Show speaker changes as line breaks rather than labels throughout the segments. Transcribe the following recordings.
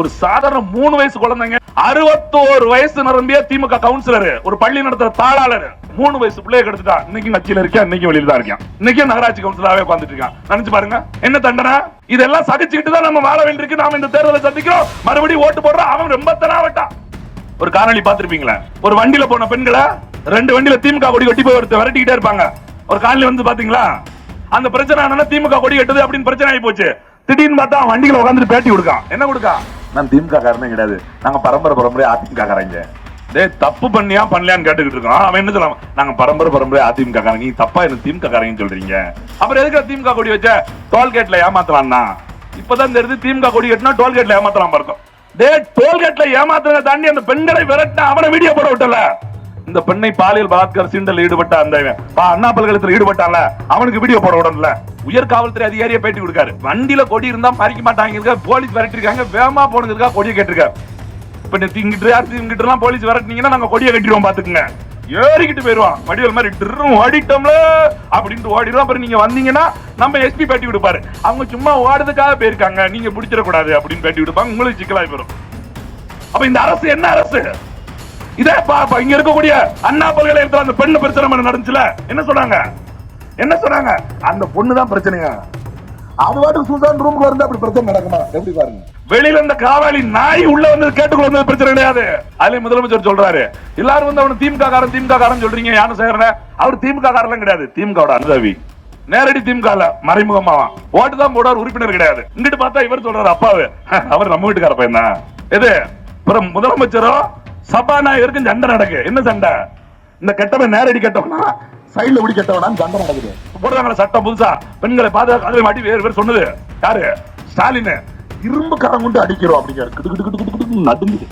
ஒரு சாதாரண மூணு வயசு குழந்தைங்க அறுபத்தோரு வயசு நிரம்பிய திமுக கவுன்சிலர் ஒரு பள்ளி நடத்துற தாளாளர் மூணு வயசு பிள்ளைய கெடுத்துட்டா இன்னைக்கு கட்சியில இருக்கேன் இன்னைக்கு வெளியில தான் இருக்கேன். இன்னைக்கு நகராட்சி கவுன்சிலராகவே உட்காந்துட்டு இருக்கான். நினைச்சு பாருங்க. என்ன தண்டனை? இதெல்லாம் சகிச்சுக்கிட்டு தான் நம்ம வாழ வேண்டியிருக்கு. நாம இந்த தேர்தலை சந்திக்கிறோம். மறுபடியும் ஓட்டு போடுறோம் அவன் ரொம்ப தெனாவட்டான் ஒரு காணொலி பார்த்திருப்பீங்களா? ஒரு வண்டியில போன பெண்களை ரெண்டு வண்டியில திமுக கொடி கட்டி போய் ஒருத்தர் விரட்டிக்கிட்டே இருப்பாங்க. ஒரு காணொளி வந்து பாத்தீங்களா? அந்த பிரச்சனை என்னன்னா திமுக கொடி கட்டுது அப்படின்னு பிரச்சனை ஆகி போச்சு. திடீர்னு பார்த்தா அவன் வண்டியில உட்காந்துட்டு பேட்டி கொடுக்கான். என்ன கொடுக்கான்? நான் திமுக காரனே கிடையாது. நாங்க பரம்பரை பரம்பரை அதிமுக காரங்க டேய் தப்பு பண்ணியா பண்ணலையான்னு கேட்டுக்கிட்டு இருக்கோம். அவன் என்ன சொல்லலாம் நாங்க பரம்பரை பரம்பரை அதிமுக காரங்க நீங்க தப்பா எனக்கு திமுக காரங்கன்னு சொல்றீங்க? அப்புறம் எதுக்கு திமுக கொடி வச்ச டோல்கேட்ல ஏமாத்தலாம்னா இப்பதான் தெரிஞ்சு திமுக கொடி கட்டினா டோல்கேட்ல ஏமாத்தலாம் இருக்கும் டே டோல்கேட்ல ஏமாத்துறத தாண்டி அந்த பெண்களை விரட்டின அவனை வீடியோ போட விட்டல. இந்த பெண்ணை பாலியல் பலாத்கார சீண்டல் ஈடுபட்ட அந்த பா- அண்ணா பல்கலத்தில் ஈடுபட்டான்ல. அவனுக்கு வீடியோ போட விடணும்ல உயர் காவல்துறை அதிகாரியை பேட்டி கொடுக்காரு. வண்டியில கொடி இருந்தா மறிக்க மாட்டாங்க போலீஸ் விரட்டிருக்காங்க. வேகமா போனதுக்கா கொடியை கேட்டிருக்காரு. இப்ப நீ திங்கிட்டு யார் திங்கிட்டு எல்லாம் போலீஸ் விரட்டினீங்கன்னா நாங்க கொடியை கட்டிடுவோம் பாத்துக்குங்க. ஏறிக்கிட்டு போயிருவான். வடிவல் மாதிரி டிரும் ஓடிட்டோம்ல. அப்படின்ட்டு ஓடிடுவோம் அப்புறம் நீங்க வந்தீங்கன்னா நம்ம எஸ்பி பேட்டி கொடுப்பாரு. அவங்க சும்மா ஓடுறதுக்காக போயிருக்காங்க. நீங்க பிடிச்சிடக்கூடாது அப்படின்னு பேட்டி கொடுப்பாங்க. உங்களுக்கு சிக்கலாய் போயிடும் அப்ப இந்த அரசு என்ன அரசு? இதே பாப்பா இங்க இருக்கக்கூடிய அண்ணா பல்கலைக்கழகத்தில் அந்த பெண்ணு பிரச்சனை நடந்துச்சுல? என்ன சொன்னாங்க? என்ன சொன்னாங்க? அந்த பொண்ணு தான் பிரச்சனையா? அது வாட்டு சுசான் ரூம்ல இருந்து அப்படி பிரச்சனை நடக்குமா? எப்படி பாருங்க. வெளியில இருந்த காவாலி நாய் உள்ள வந்து கேட்டுக்குள்ள வந்தது பிரச்சனை கிடையாது. அதுல முதலமைச்சர் சொல்றாரு. எல்லாரும் வந்து அவனு திமுக காரன் திமுக காரன் சொல்றீங்க. யாரும் சேகரன? அவர் திமுக காரெல்லாம் கிடையாது. திமுக அனுதாவி நேரடி திமுக ல மறைமுகமாவா. ஓட்டு தான் போடுவார் உறுப்பினர் கிடையாது. இங்கிட்டு பார்த்தா இவர் சொல்றாரு அப்பாவு. அவர் நம்ம வீட்டுக்கார பையன் தான் எது? முதலமைச்சரும் முதலமைச்சரோ சபாநாயகருக்கும் சண்டை நடக்கு என்ன சண்டை? இந்த கெட்டவன் நேரடி கெட்டவனா? சைடுல இப்படி கெட்டவனா? சண்டை நடக்குது. போடுறாங்களா சட்டம் புதுசா? பெண்களை பாதுகாக்க அதுல மாட்டி வேறு பேர் சொன்னது. யாரு? ஸ்டாலின். இரும்பு கரம் கொண்டு அடிக்கிறோம் அப்படிங்கிற கிடு கிடு நடுங்குது.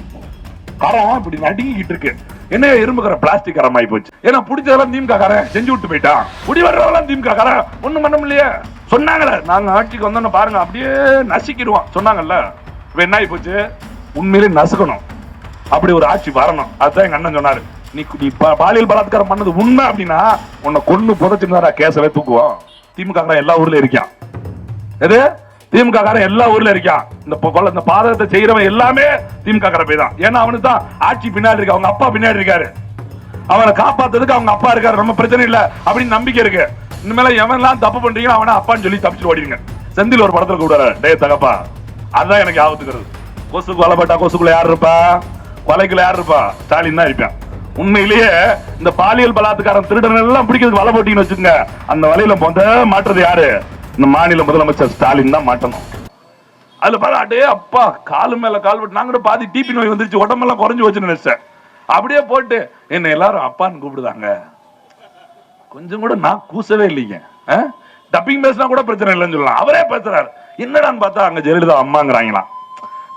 கரம் இப்படி நடுங்கிட்டு இருக்கு. என்ன இரும்பு கரம்? பிளாஸ்டிக் கரம் ஆகி போச்சு. ஏன்னா பிடிச்சதெல்லாம் திமுக காரன். செஞ்சு விட்டு போயிட்டான் குடி வர்றவெல்லாம் திமுக காரன். ஒண்ணும் பண்ண முடியலையே. சொன்னாங்கல்ல நாங்க ஆட்சிக்கு வந்தோன்னு பாருங்க அப்படியே நசிக்கிடுவோம். சொன்னாங்கல்ல. இப்ப என்ன ஆகி போச்சு? உண்மையிலே நசுக்கணும். அப்படி ஒரு ஆட்சி வரணும். அதுதான் எங்க அண்ணன் சொன்னாரு. நீ நீ பாலியல் பலாத்காரம் பண்ணது உண்மை அப்படின்னா உன்னை கொண்டு புதைச்சிருந்தாரா கேசவே தூக்குவோம் திமுக எல்லா ஊர்ல இருக்கான். எது? திமுக காரன் எல்லா ஊர்ல இருக்கான். இந்த இந்த பாதகத்தை செய்யறவன் எல்லாமே திமுக காரன் போய் தான். ஏன்னா அவனுக்கு தான் ஆட்சி பின்னாடி இருக்கு. அவங்க அப்பா பின்னாடி இருக்காரு. அவனை காப்பாத்துறதுக்கு அவங்க அப்பா இருக்காரு. ரொம்ப பிரச்சனை இல்ல அப்படின்னு நம்பிக்கை இருக்கு. இனிமேல எவன்லாம் தப்பு பண்றீங்களோ அவனை அப்பான்னு சொல்லி தப்பிச்சு ஓடிடுங்க. செந்தில் ஒரு படத்துல கூடாரு டே தகப்பா அதுதான் எனக்கு ஆபத்துக்கிறது கொசுக்கு வலைப்பட்டா கொசுக்குள்ள யார் இருப்பா? கொலைக்குள்ள யார் இருப்பா? ஸ்டாலின் தான் இருப்பான் உண்மையிலேயே இந்த பாலியல் பலாத்காரம் திருடன் எல்லாம் பிடிக்கிறதுக்கு வலை போட்டின்னு வச்சுக்கோங்க. அந்த வலையில முத மாட்டுறது யாரு? இந்த மாநில முதலமைச்சர் ஸ்டாலின் தான் மாட்டணும். அதுல பாராட்டு அப்பா காலு மேல கால் விட்டு நாங்க கூட பாதி டிபி நோய் வந்துருச்சு உடம்பெல்லாம் குறைஞ்சு வச்சு நினைச்சேன். அப்படியே போட்டு என்ன எல்லாரும் அப்பான்னு கூப்பிடுதாங்க. கொஞ்சம் கூட நான் கூசவே இல்லைங்க. டப்பிங் பேசினா கூட பிரச்சனை இல்லைன்னு சொல்லலாம். அவரே பேசுறாரு. என்னடான்னு பார்த்தா அங்க ஜெயலலிதா அம்மாங்கிறாங்களாம்.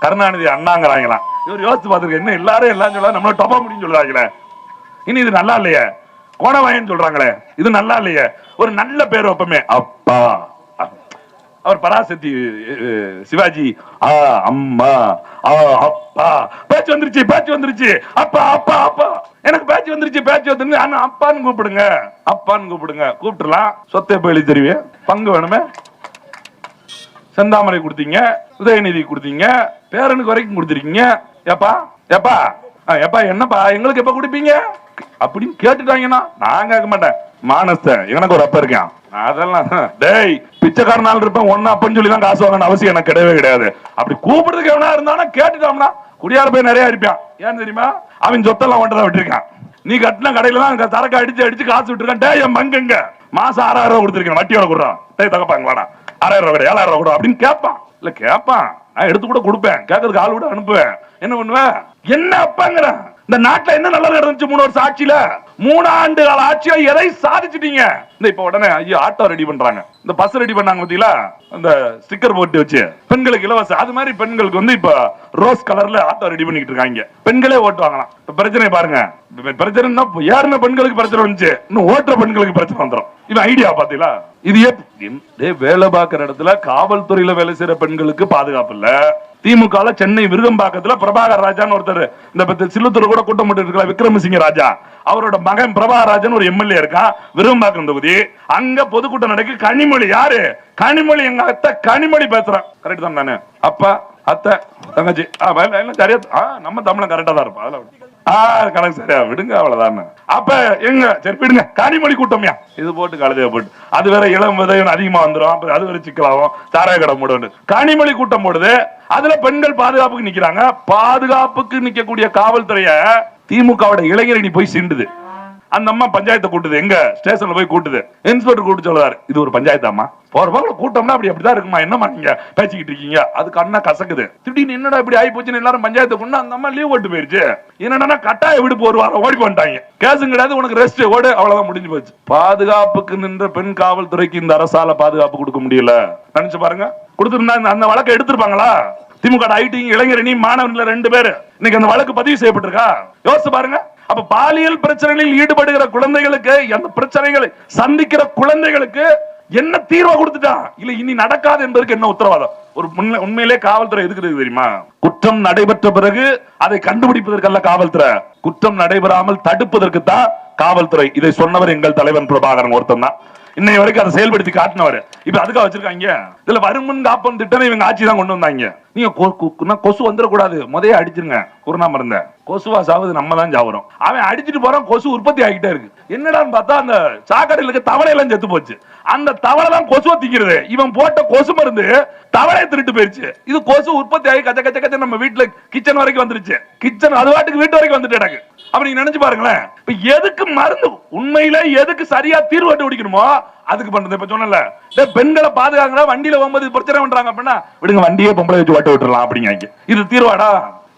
கருணாநிதி அண்ணாங்கிறாங்களாம். இவர் யோசிச்சு பார்த்துருக்கு என்ன எல்லாரும் எல்லாம் சொல்ல நம்மள டொப்ப முடியும் சொல்றாங்களே. இனி இது நல்லா இல்லையே? கோணவாயன் சொல்றாங்களே இது நல்லா இல்லையே? ஒரு நல்ல பேர் வைப்பமே அப்பா. அவர் பராசக்தி சிவாஜி ஆ அம்மா ஆ அப்பா. பேச்சு வந்துருச்சு பேச்சு வந்துருச்சு. அப்பா அப்பா அப்பா. எனக்கு பேச்சு வந்துருச்சு பேச்சு வந்துருச்சு. ஆனா அப்பான்னு கூப்பிடுங்க. அப்பான்னு கூப்பிடுங்க. கூப்பிட்டுலாம் சொத்தை போய் எழுதி பங்கு வேணுமே? செந்தாமரை கொடுத்தீங்க உதயநிதி கொடுத்தீங்க. பேரனுக்கு வரைக்கும் கொடுத்துருக்கீங்க. எப்பா ஏப்பா ஆ, ஏப்பா என்னப்பா எங்களுக்கு எப்ப கொடுப்பீங்க? அப்படின்னு கேட்டுட்டாங்கன்னா நான் கேட்க மாட்டேன். மானஸ்தன் எனக்கு ஒரு அப்ப இருக்கான். அதெல்லாம் டேய் பிச்சைக்காரனால இருப்பேன் ஒன்னு அப்பன்னு சொல்லி தான் காசு வாங்கணும் அவசியம் எனக்கு கிடையவே கிடையாது. அப்படி கூப்பிடுறதுக்கு எவனா இருந்தானா கேட்டுட்டோம்னா குடியார போய் நிறைய இருப்பான் ஏன் தெரியுமா? அவன் சொத்தெல்லாம் ஒன்றதான் விட்டுருக்கான். நீ கட்டின கடையில தான் சரக்கு அடிச்சு அடிச்சு காசு விட்டுருக்கான். டேய் என் மங்கங்க மாசம் ஆறாயிரம் ரூபா கொடுத்துருக்கேன் வட்டியோட கொடுறான். டேய் தகப்பாங்க வாடா. ஆறாயிரம் ரூபா கொடு, ஏழாயிரம் ரூபா கொடு அப்படின்னு கேட்பான். இல்ல கேட்பான் நான் எடுத்து கூட கொடுப்பேன். கேட்கறதுக்கு ஆள் கூட அனுப்புவேன். என்ன பண்ணுவேன் என்ன அப்பாங்கிற இந்த நாட்டுல என்ன நல்லது நடந்துச்சு மூணு வருஷம் ஆட்சியில? மூணு ஆண்டு கால ஆட்சியா எதை சாதிச்சிட்டீங்க? இந்த இப்ப உடனே ஐயோ ஆட்டோ ரெடி பண்றாங்க. இந்த பஸ் ரெடி பண்ணாங்க பாத்தீங்களா? அந்த ஸ்டிக்கர் போட்டு வச்சு. பெண்களுக்கு இலவசம் அது மாதிரி பெண்களுக்கு வந்து இப்ப ரோஸ் கலர்ல ஆட்டோ ரெடி பண்ணிட்டு இருக்காங்க. பெண்களே ஓட்டு வாங்கலாம். இப்ப பிரச்சனை பாருங்க. இப்ப பிரச்சனைன்னா இப்ப பெண்களுக்கு பிரச்சனை வந்துச்சு? இன்னும் ஓட்டுற பெண்களுக்கு பிரச்சனை வந்துடும் இது ஐடியா பாத்தீங்களா? இது வேலை பார்க்கிற இடத்துல காவல்துறையில வேலை செய்யற பெண்களுக்கு பாதுகாப்பு இல்ல. திமுக சென்னை விருகம்பாக்கத்துல பிரபாகர் ராஜான்னு ஒருத்தர். இந்த பத்து சில்லுத்தூர் கூட கூட்டம் போட்டு இருக்கல விக்ரமசிங்க ராஜா. அவரோட மகன் பிரபாகர் ராஜன் ஒரு எம்எல்ஏ இருக்கான் விருகம்பாக்கம் தொகுதி அங்க பொதுக்கூட்டம் நடக்கு. கனிமொழி யாரு? கனிமொழி எங்க அத்தை கனிமொழி பேசுறான் கரெக்ட் தான் நானு. அப்பா அத்தை தங்கச்சி. சரியா நம்ம தமிழன் கரெக்டா தான் இருப்பான் அதெல்லாம் கணக்கு சரியா. விடுங்க அவ்வளவுதான் அப்ப எங்க? சரி விடுங்க. காணிமொழி கூட்டம்யா. இது போட்டு கழுதைய போட்டு. அது வேற இளம் விதையும் அதிகமா வந்துரும். அப்புறம் அது வேற சிக்கலாகும். சாராய கடை மூடு காணிமொழி கூட்டம் போடுது. அதுல பெண்கள் பாதுகாப்புக்கு நிக்கிறாங்க. பாதுகாப்புக்கு நிக்கக்கூடிய காவல்துறைய திமுகவோட இளைஞரணி போய் சீண்டுது. அந்த அம்மா பஞ்சாயத்தை கூட்டுது. எங்க? ஸ்டேஷன்ல போய் கூட்டுது. இன்ஸ்பெக்டர் கூட்டு சொல்லுவாரு இது ஒரு பஞ்சாயத்தாமா போற போல கூட்டம்னா அப்படி அப்படிதான் இருக்குமா? என்னமா நீங்க பேசிக்கிட்டு இருக்கீங்க? அது கண்ணா கசக்குது. திடீர்னு என்னடா இப்படி ஆகி போச்சுன்னு எல்லாரும் பஞ்சாயத்தை கொண்டு அந்த அம்மா லீவ் ஓட்டு போயிருச்சு. என்னன்னா கட்டாய விடுப்பு ஒரு வாரம் ஓடி வந்துட்டாங்க கேஸும் கிடையாது உனக்கு ரெஸ்ட் ஓடு அவ்வளவுதான் முடிஞ்சு போச்சு. பாதுகாப்புக்கு நின்ற பெண் காவல்துறைக்கு இந்த அரசால பாதுகாப்பு கொடுக்க முடியல. நினைச்சு பாருங்க. கொடுத்திருந்தா இந்த- அந்த வழக்கை எடுத்திருப்பாங்களா? திமுக ஐடி இளைஞரணி மாணவன்ல ரெண்டு பேர். இன்னைக்கு அந்த வழக்கு பதிவு செய்யப்பட்டிருக்கா? யோசிச்சு பாருங்க. அப்ப பாலியல் பிரச்சனைகளில் ஈடுபடுகிற குழந்தைகளுக்கு அந்த பிரச்சனைகளை சந்திக்கிற குழந்தைகளுக்கு என்ன தீர்வை கொடுத்துட்டான் இல்ல இனி நடக்காது என்பதற்கு என்ன உத்தரவாதம்? ஒரு உண்மையிலே காவல்துறை எதுக்கு தெரியுமா? குற்றம் நடைபெற்ற பிறகு அதை கண்டுபிடிப்பதற்கல்ல காவல்துறை. குற்றம் நடைபெறாமல் தடுப்பதற்கு தான் காவல்துறை. இதை சொன்னவர் எங்கள் தலைவன் பிரபாகரன் ஒருத்தன் தான். இன்னை வரைக்கும் அதை செயல்படுத்தி காட்டினவர். இப்ப அதுக்காக வச்சிருக்காங்க. இதுல வருமுன் காப்பன் திட்டம் இவங்க ஆட்சி தான் கொண்டு வந்தாங்க. நீங்க கொ- கொசு வந்துடக்கூடாது. முதைய அடிச்சிருங்க. கொரோனா மருந்த. கொசுவா சாவது நம்ம தான் சாவுறோம். அவன் அடிச்சிட்டு போறான் கொசு உற்பத்தி ஆகிட்டே இருக்கு. என்னடான்னு பார்த்தா அந்த சாக்கடையில இருக்க தவளை எல்லாம் செத்து போச்சு. அந்த தவளை தான் கொசுவை திக்கிறது இவன் போட்ட கொசு மருந்து தவளையை திருட்டு போயிருச்சு. இது கொசு உற்பத்தி ஆகி கச்ச கச்ச கச்ச நம்ம வீட்டுல கிச்சன் வரைக்கும் வந்துருச்சு. கிச்சன் அது வாட்டுக்கு வீட்டு வரைக்கும் வந்துட்டு எனக்கு அப்ப நீங்க நினைச்சு பாருங்களேன். இப்ப எதுக்கு மருந்து உண்மையில எதுக்கு சரியா தீர்வு கண்டுபிடிக்கணுமோ அதுக்கு பண்றது. இப்ப சொன்னல பெண்களை பாதுகாக்கிறா வண்டியில போகும்போது பிரச்சனை பண்றாங்க அப்படின்னா விடுங்க வண்டியே பொம்பளை வச்சு ஓட்ட விட்டுலாம் அப்படிங்க இது தீர்வாடா?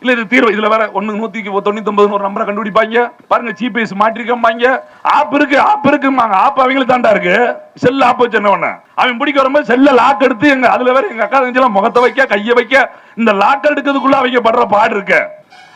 இல்ல இது தீர்வு இதுல வேற ஒண்ணு நூத்தி தொண்ணூத்தி ஒன்பது ஒரு நம்பரை கண்டுபிடிப்பாங்க. பாருங்க ஜிபிஎஸ் மாட்டிருக்கம்பாங்க. ஆப் இருக்கு ஆப் இருக்குமாங்க ஆப் அவங்களுக்கு தாண்டா இருக்கு. செல் ஆப் வச்சு என்ன பண்ண? அவன் பிடிக்க வரும்போது செல்ல லாக் எடுத்து எங்க அதுல வேற எங்க அக்கா தங்கச்சி முகத்தை வைக்க கையை வைக்க இந்த லாக் எடுக்கிறதுக்குள்ள அவங்க படுற பாடு இருக்கு.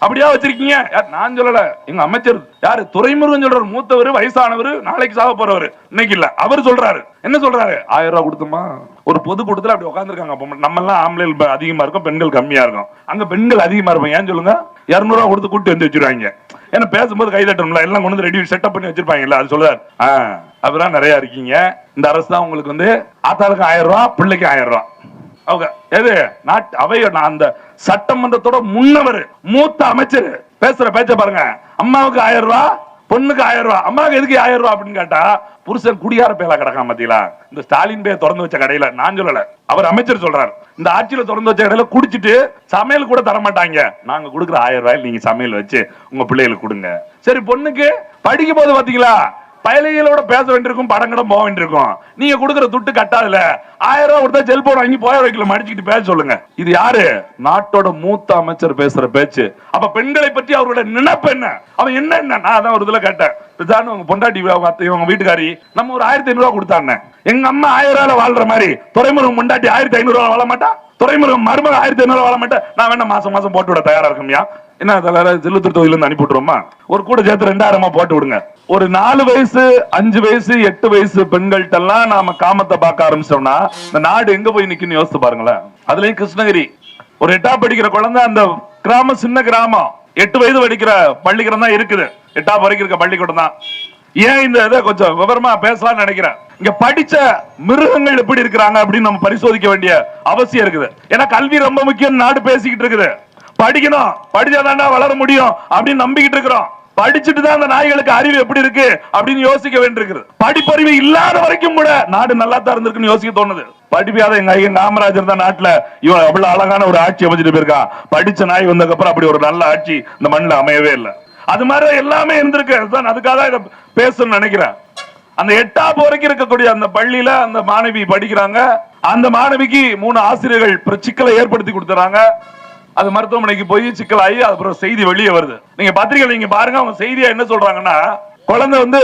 அப்படியா வச்சிருக்கீங்க? யார் நான் சொல்லல. எங்க அமைச்சர் யாரு? துறைமுருகன் சொல்றாரு மூத்தவர் வயசானவர் நாளைக்கு சாக போறவர். இன்னைக்கு இல்ல அவர் சொல்றாரு. என்ன சொல்றாரு? ஆயிரம் ரூபாய் கொடுத்துமா? ஒரு பொது கூட்டத்துல அப்படி உட்காந்துருக்காங்க நம்ம எல்லாம் ஆம்பளைகள் அதிகமா இருக்கும் பெண்கள் கம்மியா இருக்கும். அங்க பெண்கள் அதிகமா இருப்பாங்க. ஏன் சொல்லுங்க? இரநூறுவா கொடுத்து கூட்டி வந்து வச்சிருவாங்க. ஏன்னா பேசும்போது கை தட்டணும்ல. எல்லாம் கொண்டு வந்து ரெடி செட்டப் பண்ணி வச்சிருப்பாங்கல்ல அது சொல்றாரு ஆஹ் அப்படிதான் நிறைய இருக்கீங்க. இந்த அரசு தான் உங்களுக்கு வந்து ஆத்தாளுக்கு ஆயிரம் ரூபா பிள்ளைக்கு ஆயிரம் ரூபா. அவங்க எது? நாட்டு அவைய அந்த சட்டமன்றத்தோட முன்னவர் மூத்த அமைச்சர். பேசுற பேச்ச பாருங்க. அம்மாவுக்கு ஆயிரம் ரூபாய் பொண்ணுக்கு ஆயிரம் ரூபாய் அம்மாவுக்கு எதுக்கு ஆயிரம் ரூபாய் அப்படின்னு கேட்டா புருஷன் குடியார பேலா கிடக்காம பாத்தீங்களா? இந்த ஸ்டாலின் பேர் திறந்து வச்ச கடையில நான் சொல்லல. அவர் அமைச்சர் சொல்றாரு. இந்த ஆட்சியில திறந்து வச்ச கடையில குடிச்சிட்டு சமையல் கூட தர மாட்டாங்க. நாங்க கொடுக்குற ஆயிரம் ரூபாய் நீங்க சமையல் வச்சு உங்க பிள்ளைகளுக்கு கொடுங்க. சரி பொண்ணுக்கு படிக்கும் போது பாத்தீங்களா? பயலிகளோட பேச வேண்டியிருக்கும் படங்கடம் போக வேண்டியிருக்கும். நீங்க கொடுக்குற துட்டு கட்டாதுல. ஆயிரம் ரூபாய் கொடுத்தா செல்போன் வாங்கி போய வைக்கல மடிச்சுக்கிட்டு பேச சொல்லுங்க. இது யாரு? நாட்டோட மூத்த அமைச்சர் பேசுற பேச்சு. அப்ப பெண்களை பற்றி அவரோட நினைப்பு என்ன? அவன் என்ன என்ன? நான் அதான் ஒரு இதுல கேட்டேன். பிதான்னு உங்க பொண்டாட்டி அவங்க இவங்க வீட்டுக்காரி நம்ம ஒரு ஆயிரத்தி ஐநூறு ரூபா கொடுத்தாங்க எங்க அம்மா ஆயிரம் ரூபாய் வாழ்ற மாதிரி துறைமுருகன் பொண்டாட்டி ஆயிரத்தி ஐநூறு ரூபாய் வாழ மாட்டா? துறைமுருகன் மருமக ஆயிரத்தி ஐநூறு வாழ மாட்டேன் நான் வேணா மாசம் மாசம் போட்டு விட தயாரா இருக்கும்யா என்ன தலைவர செல்லுத்தூர் தொகுதியில இருந்து அனுப்பி விட்டுருவோமா ஒரு கூட சேர்த்து ரெண்டாயிரமா போட்டு விடுங்க. ஒரு நாலு வயசு அஞ்சு வயசு எட்டு வயசு பெண்கள்ட்ட எல்லாம் நாம காமத்தை பார்க்க ஆரம்பிச்சோம்னா இந்த நாடு எங்க போய் நிக்குன்னு யோசிச்சு பாருங்களேன். அதுலயும் கிருஷ்ணகிரி. ஒரு எட்டா படிக்கிற குழந்தை அந்த கிராமம் சின்ன கிராமம். எட்டு வயது படிக்கிற பள்ளிக்கூடம் தான் இருக்குது. எட்டா வரைக்கும் இருக்க பள்ளிக்கூடம் தான். ஏன் இந்த இதை கொஞ்சம் விவரமா பேசலாம்னு நினைக்கிறேன். இங்க படிச்ச மிருகங்கள் எப்படி இருக்கிறாங்க அப்படின்னு நம்ம பரிசோதிக்க வேண்டிய அவசியம் இருக்குது. ஏன்னா கல்வி ரொம்ப முக்கியம் நாடு பேசிக்கிட்டு இருக்குது. படிக்கணும். படிச்சாதாண்டா வளர முடியும் அப்படின்னு நம்பிக்கிட்டு இருக்கிறோம். படிச்சுட்டு தான் அந்த நாய்களுக்கு அறிவு எப்படி இருக்கு அப்படின்னு யோசிக்க வேண்டியிருக்குது. படிப்பறிவு இல்லாத வரைக்கும் கூட நாடு நல்லா தான் இருந்திருக்குன்னு யோசிக்க தோணுது. படிப்பியாத எங்க ஐயன் காமராஜர் தான் நாட்டுல இவன் அவ்வளவு அழகான ஒரு ஆட்சி அமைச்சிட்டு போயிருக்கான் படிச்ச நாய் வந்ததுக்கு அப்புறம் அப்படி ஒரு நல்ல ஆட்சி இந்த மண்ணில் அமையவே இல்லை. அது மாதிரி எல்லாமே இருந்திருக்கு. அதுதான் அதுக்காக தான் இதை பேசணும்னு நினைக்கிறேன். அந்த எட்டாம் வரைக்கும் இருக்கக்கூடிய அந்த பள்ளியில அந்த மாணவி படிக்கிறாங்க. அந்த மாணவிக்கு மூணு ஆசிரியர்கள் சிக்கலை ஏற்படுத்தி கொடுத்துறாங்க. அது மருத்துவமனைக்கு போய் சிக்கலாகி அப்புறம் செய்தி வெளியே வருது. நீங்க பத்திரிகை நீங்க பாருங்க அவங்க செய்தியா என்ன சொல்றாங்கன்னா குழந்தை வந்து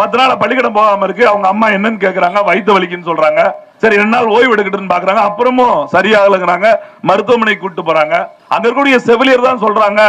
பத்து நாள் பள்ளிக்கூடம் போகாம இருக்கு அவங்க அம்மா என்னன்னு கேக்குறாங்க வயிற்று வலிக்குன்னு சொல்றாங்க. சரி ரெண்டு நாள் ஓய்வு எடுக்கட்டுன்னு பாக்குறாங்க அப்புறமும் சரியாகலங்கிறாங்க மருத்துவமனைக்கு கூட்டு போறாங்க. அங்க இருக்கக்கூடிய செவிலியர் தான் சொல்றாங்க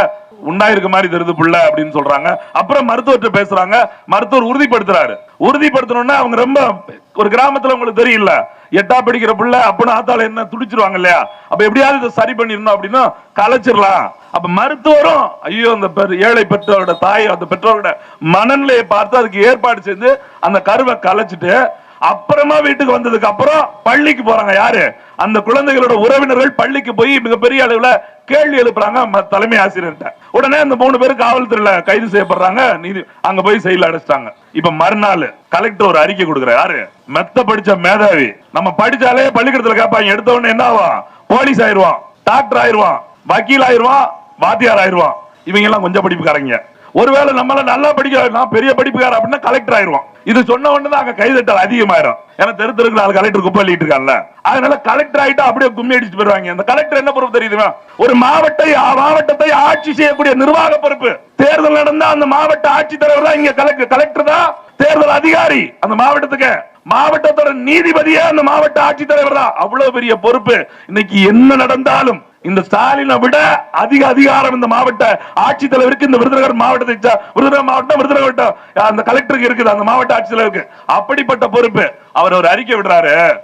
உண்டாயிருக்க மாதிரி தெரியுது புள்ள அப்படின்னு சொல்றாங்க. அப்புறம் மருத்துவர்கிட்ட பேசுறாங்க. மருத்துவர் உறுதிப்படுத்துறாரு. உறுதிப்படுத்தணும்னா அவங்க ரொம்ப ஒரு கிராமத்துல உங்களுக்கு தெரியல எட்டா படிக்கிற புள்ள அப்படின்னு ஆத்தால என்ன துடிச்சிருவாங்க இல்லையா? அப்ப எப்படியாவது இதை சரி பண்ணிருந்தோம் அப்படின்னா கலைச்சிடலாம். அப்ப மருத்துவரும் ஐயோ அந்த பெரு- ஏழை பெற்றோரோட தாய் அந்த பெற்றோரோட மனநிலையை பார்த்து அதுக்கு ஏற்பாடு செய்து அந்த கருவை கலைச்சிட்டு அப்புறமா வீட்டுக்கு வந்ததுக்கு அப்புறம் பள்ளிக்கு போறாங்க யாரு? அந்த குழந்தைகளோட உறவினர்கள் பள்ளிக்கு போய் மிகப்பெரிய அளவுல கேள்வி எழுப்புறாங்க ம- தலைமை ஆசிரியர்கிட்ட. உடனே அந்த மூணு பேரும் காவல்துறையில கைது செய்யப்படுறாங்க. நீதி அங்க போய் செயல் அடைச்சிட்டாங்க. இப்ப மறுநாள் கலெக்டர் ஒரு அறிக்கை கொடுக்குற யாரு? மெத்த படிச்ச மேதாவி. நம்ம படிச்சாலே பள்ளிக்கூடத்துல கேட்பாங்க. எடுத்த உடனே என்ன ஆகும் போலீஸ் ஆயிருவான் டாக்டர் ஆயிருவான் வக்கீல் ஆயிருவான் வாத்தியார் ஆயிருவான் இவங்க எல்லாம் கொஞ்சம் படிப்புக்காரங்க. ஒருவேளை நம்மள நல்லா படிக்க நான் பெரிய படிப்புக்கார அப்படின்னா கலெக்டர் ஆயிருவான் இது சொன்ன உடனே தான் அங்க கைதட்டல் அதிகமாயிரும். ஏன்னா தெரு தெருக்கு நாலு கலெக்டர் குப்பை அள்ளிட்டு இருக்கான்ல அதனால கலெக்டர் ஆயிட்டா அப்படியே கும்மி அடிச்சுட்டு போயிருவாங்க அந்த கலெக்டர் என்ன பொறுப்பு தெரியுதுமா? ஒரு மாவட்ட மாவட்டத்தை ஆட்சி செய்யக்கூடிய நிர்வாக பொறுப்பு. தேர்தல் நடந்தா அந்த மாவட்ட ஆட்சித்தலைவர் தான் இங்க கலெக்டர் கலெக்டர் தான் தேர்தல் அதிகாரி அந்த மாவட்டத்துக்கு. மாவட்டத்தோட நீதிபதியே அந்த மாவட்ட ஆட்சித்தலைவர் தான். அவ்வளவு பெரிய பொறுப்பு. இன்னைக்கு என்ன நடந்தாலும் இந்த ஸ்டாலினை விட அதிக அதிகாரம் இந்த மாவட்ட ஆட்சித்தலைவருக்கு இந்த விருதுநகர் மாவட்டத்தை விருதுநகர் மாவட்டம் விருதுநகர் அந்த கலெக்டருக்கு இருக்குது அந்த மாவட்ட ஆட்சித்தலைவருக்கு அப்படிப்பட்ட பொறுப்பு அவர் ஒரு அறிக்கை விடுறாரு.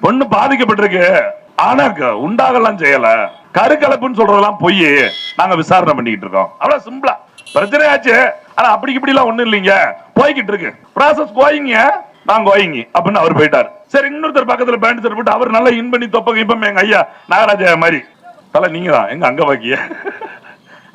பொண்ணு பாதிக்கப்பட்டிருக்கு. ஆனா க- உண்டாகலாம் செய்யல. கருக்கலப்புன்னு சொல்றதெல்லாம் பொய். நாங்க விசாரணை பண்ணிக்கிட்டு இருக்கோம். அவ்வளவு சிம்பிளா. பிரச்சனையாச்சு ஆனா அப்படி இப்படி எல்லாம் ஒண்ணும் இல்லைங்க. போய்கிட்டு இருக்கு. ப்ராசஸ் கோயிங்க நான் கோயிங்க அப்படின்னு அவர் போயிட்டார். சரி இன்னொருத்தர் பக்கத்துல பேண்ட் போட்டு அவர் நல்லா இன் பண்ணி தொப்பங்க இப்ப எங்க ஐயா நாகராஜா மாதிரி. தல நீங்க தான் எங்க அங்க பாக்கிய?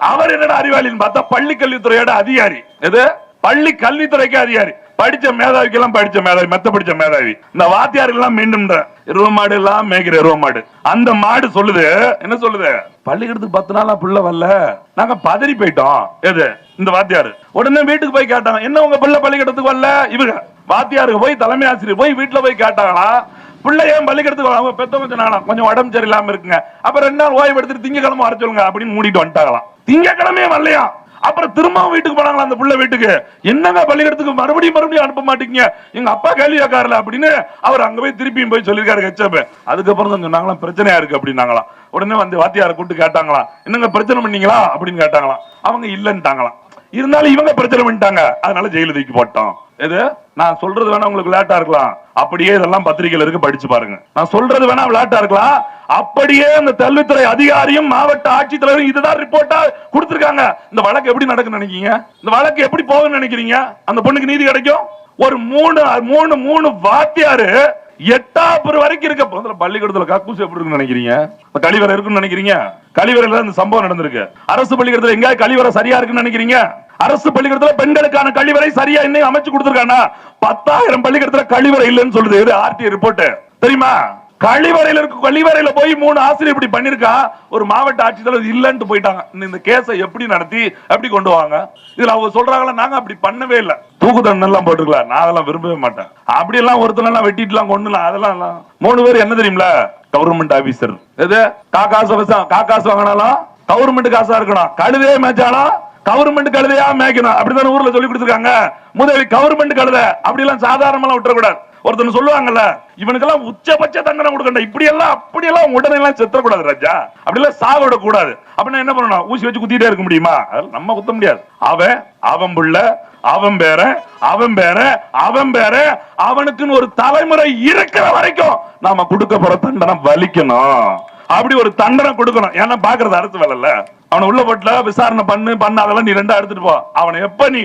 அவர் என்னடா அறிவாளின்னு பார்த்தா பள்ளி கல்வித்துறையோட அதிகாரி. எது? பள்ளி கல்வித்துறைக்கு அதிகாரி. படிச்ச மேதாவிக்கு எல்லாம் படிச்ச மேதாவி மெத்த படிச்ச மேதாவி. இந்த வாத்தியாருக்கு எல்லாம் மீண்டும் எருவ மாடு எல்லாம் மேய்க்கிற எருவ மாடு. அந்த மாடு சொல்லுது என்ன சொல்லுது? பள்ளிக்கூடத்துக்கு பத்து நாளா புள்ள வரல. நாங்க பதறி போயிட்டோம். எது? இந்த வாத்தியாரு. உடனே வீட்டுக்கு போய் கேட்டாங்க என்ன உங்க பிள்ளை பள்ளிக்கூடத்துக்கு வரல? இவங்க வாத்தியாருக்கு போய் தலைமை ஆசிரியர் போய் வீட்டுல போய் கேட்டாங்களா? பிள்ளை ஏன் பள்ளிக்கூடத்துக்கு அவங்க பெத்தவங்க சொன்னாங்க கொஞ்சம் உடம்பு சரியில்லாம இருக்குங்க. அப்புறம் ரெண்டு நாள் ஓய்வு எடுத்துட்டு திங்கக்கிழமை வர சொல்லுங்க அப்படின்னு மூடிட்டு வந்துட்டாங்களாம். திங்கக்கிழமையே வரலையா? அப்புறம் திரும்பவும் வீட்டுக்கு போனாங்களா அந்த பிள்ளை வீட்டுக்கு? என்னங்க பள்ளிக்கூடத்துக்கு மறுபடியும் மறுபடியும் அனுப்ப மாட்டீங்க? எங்க அப்பா கேள்வி கேட்காருல அப்படின்னு அவர் அங்க போய் திருப்பியும் போய் சொல்லியிருக்காரு ஹெச்எப் அதுக்கப்புறம் தான் சொன்னாங்களாம் பிரச்சனையா இருக்கு அப்படின்னாங்களாம். உடனே வந்து வாத்தியாரை கூப்பிட்டு கேட்டாங்களாம் என்னங்க பிரச்சனை பண்ணீங்களா? அப்படின்னு கேட்டாங்களாம். அவங்க இல்லைன்ட்டாங்களாம். இருந்தாலும் இவங்க பிரச்சனை பண்ணிட்டாங்க. அதனால ஜெயிலுக்கு போட்டோம். எது? நான் சொல்றது வேணா உங்களுக்கு விளையாட்டா இருக்கலாம். அப்படியே இதெல்லாம் பத்திரிகையில இருக்கு படிச்சு பாருங்க. நான் சொல்றது வேணா விளையாட்டா இருக்கலாம். அப்படியே அந்த கல்வித்துறை அதிகாரியும் மாவட்ட ஆட்சித்தலைவரும் இதுதான் ரிப்போர்ட்டா கொடுத்திருக்காங்க. இந்த வழக்கு எப்படி நடக்குன்னு நினைக்கிறீங்க? இந்த வழக்கு எப்படி போகும்னு நினைக்கிறீங்க? அந்த பொண்ணுக்கு நீதி கிடைக்கும்? ஒரு மூணு மூணு மூணு வாத்தியாரு எட்டாப்புற வரைக்கும் இருக்க முதல்ல பள்ளிக்கூடத்துல கக்கூசி எப்படி இருக்குன்னு நினைக்கிறீங்க? கழிவறை இருக்குன்னு நினைக்கிறீங்க? கழிவறையில இந்த சம்பவம் நடந்திருக்கு. அரசு பள்ளிக்கூடத்துல எங்க கழிவறை சரியா இருக்குன்னு நினைக்கிறீங்க? அரசு பள்ளிக்கூடத்துல பெண்களுக்கான கழிவறை சரியா இன்னும் அமைச்சு கொடுத்துருக்கானா? பத்தாயிரம் பள்ளிக்கூடத்துல கழிவறை இல்லைன்னு சொல்லுது. இது ஆர்டி ரிப்போர்ட் தெரியுமா? கழிவறையில் இருக்கு கழிவறையில போய் மூணு ஆசிரியர் இப்படி பண்ணிருக்கா? ஒரு மாவட்ட ஆட்சித்தலைவர் இல்லைன்ட்டு போயிட்டாங்க. இந்த- இந்த கேஸை எப்படி நடத்தி எப்படி கொண்டு வாங்க? இதுல அவங்க சொல்றாங்களா நாங்க அப்படி பண்ணவே இல்லை. தூக்கு தண்டெல்லாம் எல்லாம் போட்டுருக்கலாம் நான் அதெல்லாம் விரும்பவே மாட்டேன். அப்படி எல்லாம் ஒருத்தனெல்லாம் வெட்டிட்டுலாம் கொண்டுலாம் அதெல்லாம் மூணு பேர் என்ன தெரியுமில கவர்மெண்ட் ஆபீசர் எது? காக்காசு காக்காசு வாங்கினாலும் கவர்மெண்ட் காசா இருக்கணும். கழுதே மேய்ச்சாலும் கவர்மெண்ட் கழுதையா மேய்க்கணும். அப்படிதான் ஊர்ல சொல்லி கொடுத்துருக்காங்க. முதவி கவர்மெண்ட் கழுத. அப்படிலாம் எல்லாம் சாதாரணமா விட்டுறக்கூடாது. ஒருத்தன் சொல்லுவாங்கல்ல இவனுக்கெல்லாம் உச்சபட்ச தண்டனை கொடுக்கணும் இப்படி எல்லாம் அப்படி எல்லாம் உடனே எல்லாம் செத்தக்கூடாது ராஜா. அப்படி எல்லாம் சாவிட விடக்கூடாது. அப்படின்னா என்ன பண்ணணும்? ஊசி வச்சு குத்திட்டே இருக்க முடியுமா? நம்ம குத்த முடியாது. அவன் அவன் புள்ள அவன் பேர அவன் பேர அவன் பேர அவனுக்குன்னு ஒரு தலைமுறை இருக்கிற வரைக்கும் நாம கொடுக்க போற தண்டனை வலிக்கணும். அப்படி ஒரு தண்டனை கொடுக்கணும். ஏன்னா பாக்குறது அரசு வேலை இல்ல. அவனை உள்ள போட்டுல விசாரணை பண்ணு பண்ண அதெல்லாம் நீ ரெண்டா எடுத்துட்டு போ. அவனை எப்ப நீ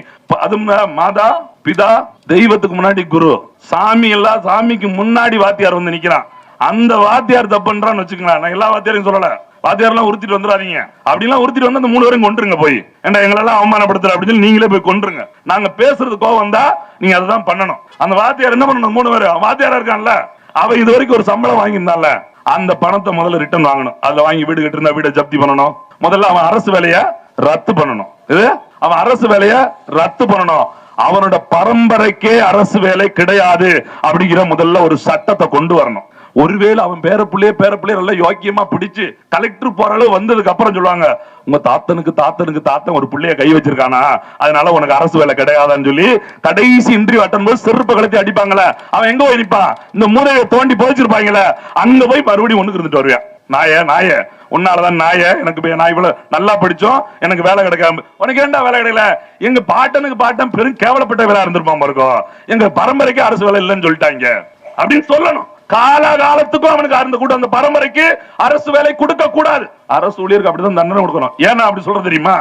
அது மாதா பிதா தெய்வத்துக்கு முன்னாடி குரு. சாமி எல்லாம் சாமிக்கு முன்னாடி வாத்தியார் வந்து நிக்கிறான். அந்த வாத்தியார் தப்புன்றான்னு வச்சுக்கலாம் நான் எல்லா வாத்தியாரையும் சொல்லல. வாத்தியாரெல்லாம் உறுத்திட்டு வந்துடாதீங்க. அப்படிலாம் உறுத்திட்டு வந்து அந்த மூணு பேரும் கொண்டுருங்க போய். ஏண்டா எங்களெல்லாம் அவமானப்படுத்துற? அப்படின்னு சொல்லி நீங்களே போய் கொண்டுருங்க நாங்க பேசுறது கோவம் வந்தா நீங்க அதுதான் பண்ணணும். அந்த வாத்தியார் என்ன பண்ணணும்? மூணு பேர்? வாத்தியாரா இருக்கான்ல? அவ இது வரைக்கும் ஒரு சம்பளம் வாங்கியிருந்தான்ல. அந்த பணத்தை முதல்ல ரிட்டர்ன் வாங்கணும். அதுல வாங்கி வீடு கட்டிருந்தா வீடை ஜப்தி பண்ணணும். முதல்ல அவன் அரசு வேலைய ரத்து பண்ணணும். இது அவன் அரசு வேலைய ரத்து பண்ணணும். அவனோட பரம்பரைக்கே அரசு வேலை கிடையாது அப்படிங்கிற முதல்ல ஒரு சட்டத்தை கொண்டு வரணும். ஒருவேளை அவன் பேர பிள்ளைய பேர பிள்ளைய நல்லா யோக்கியமா பிடிச்சு கலெக்டர் போற அளவு வந்ததுக்கு அப்புறம் சொல்லுவாங்க உங்க தாத்தனுக்கு தாத்தனுக்கு தாத்தன் ஒரு பிள்ளைய கை வச்சிருக்கானா? அதனால உனக்கு அரசு வேலை கிடையாதான்னு சொல்லி கடைசி இன்டர்வியூ அட்டன் போது செருப்பு கலத்தி அடிப்பாங்களே அவன் எங்க போய் நிற்பான் இந்த மூலையை தோண்டி புதைச்சிருப்பாங்களே அங்க போய் மறுபடியும் ஒண்ணுக்கு இருந்துட்டு வருவேன். நாய நாய உன்னாலதான் நாய. எனக்கு நான் இவ்வளவு நல்லா படிச்சோம். எனக்கு வேலை கிடைக்காம உனக்கு ஏன்டா வேலை கிடைக்கல? எங்க பாட்டனுக்கு பாட்டன் பெரும் கேவலப்பட்ட வேலை இருந்திருப்பான் இருக்கும் எங்க பரம்பரைக்கு அரசு வேலை இல்லைன்னு சொல்லிட்டாங்க. அப்படின்னு சொல்லணும். காலகாலத்துக்கும் அவனுக்கு அந்த கூட அந்த பரம்பரைக்கு அரசு வேலை கொடுக்க கூடாது அரசு ஊழியருக்கு அப்படிதான் தண்டனை கொடுக்கணும். ஏன்னா அப்படி சொல்றது தெரியுமா?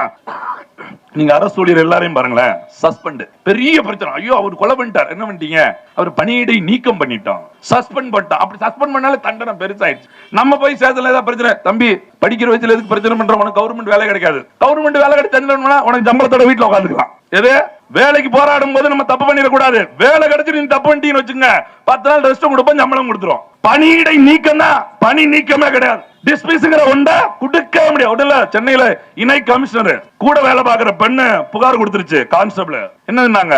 நீங்க அரசு ஊழியர் எல்லாரையும் பாருங்களேன் சஸ்பெண்ட் பெரிய பிரச்சனை. ஐயோ அவர் கொலை பண்ணிட்டார். என்ன பண்ணிட்டீங்க? அவர் பணியிடை நீக்கம் பண்ணிட்டோம் சஸ்பெண்ட் பண்ணிட்டோம் அப்படி சஸ்பெண்ட் பண்ணாலே தண்டனை பெருசாயிடுச்சு. நம்ம போய் சேதல ஏதாவது பிரச்சனை? தம்பி படிக்கிற வயசுல எதுக்கு பிரச்சனை பண்ற உனக்கு கவர்மெண்ட் வேலை கிடைக்காது. கவர்மெண்ட் வேலை கிடைச்சா உனக்கு சம்பளத்தோட வீட்டுல உட்காந்துக்கலாம் எது? வேலைக்கு போராடும் போது நம்ம தப்பு பண்ணிடக்கூடாது வேலை கிடைச்சு நீங்க தப்பு பண்ணிட்டீங்கன்னு வச்சுங்க பத்து நாள் ரெஸ்ட் கொடுப்போம் சம்பளம் கொடுத்துரும் பணியிடை நீக்கம் தான் பணி நீக்கமே கிடையாது. டிஸ்மிஸ்ங்கிற ஒண்ட கொடுக்க முடியாது. உடல சென்னையில இணை கமிஷனர் கூட வேலை பாக்குற பெண்ணு புகார் கொடுத்துருச்சு கான்ஸ்டபிள் என்னன்னாங்க